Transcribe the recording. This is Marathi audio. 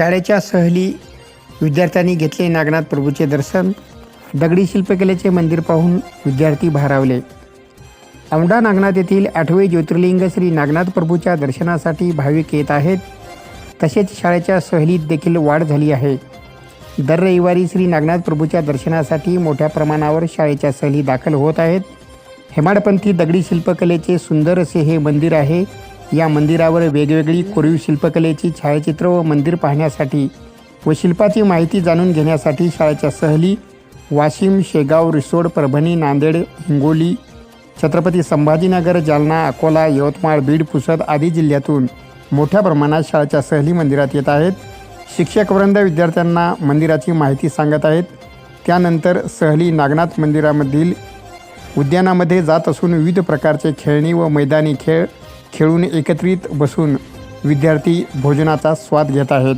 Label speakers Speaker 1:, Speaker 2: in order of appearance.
Speaker 1: शाळेच्या सहली विद्यार्थ्यांनी घेतले नागनाथ प्रभूचे दर्शन. दगडी शिल्पकलेचे मंदिर पाहून विद्यार्थी भारावले. औंढा नागनाथ येथील आठवे ज्योतिर्लिंग श्री नागनाथ प्रभूच्या दर्शनासाठी भाविक येत आहेत. तसेच शाळेच्या सहलीत देखील वाढ झाली आहे. दर रविवारी श्री नागनाथ प्रभूच्या दर्शनासाठी मोठ्या प्रमाणावर शाळेच्या सहली दाखल होत आहेत. हेमाडपंथी दगडी शिल्पकलेचे सुंदर असे हे मंदिर आहे. या मंदिरावर वेगवेगळी कोरीव शिल्पकलेची छायाचित्र व मंदिर पाहण्यासाठी व शिल्पाची माहिती जाणून घेण्यासाठी शाळेच्या सहली वाशिम शेगाव रिसोड परभणी नांदेड हिंगोली छत्रपती संभाजीनगर जालना अकोला यवतमाळ बीड पुसद आदी जिल्ह्यातून मोठ्या प्रमाणात शाळेच्या सहली मंदिरात येत आहेत. शिक्षकवृंद विद्यार्थ्यांना मंदिराची माहिती सांगत आहेत. त्यानंतर सहली नागनाथ मंदिरामधील उद्यानामध्ये जात असून विविध प्रकारचे खेळणी व मैदानी खेळ खेळून एकत्रित बसून विद्यार्थी भोजनाचा स्वाद घेत आहेत.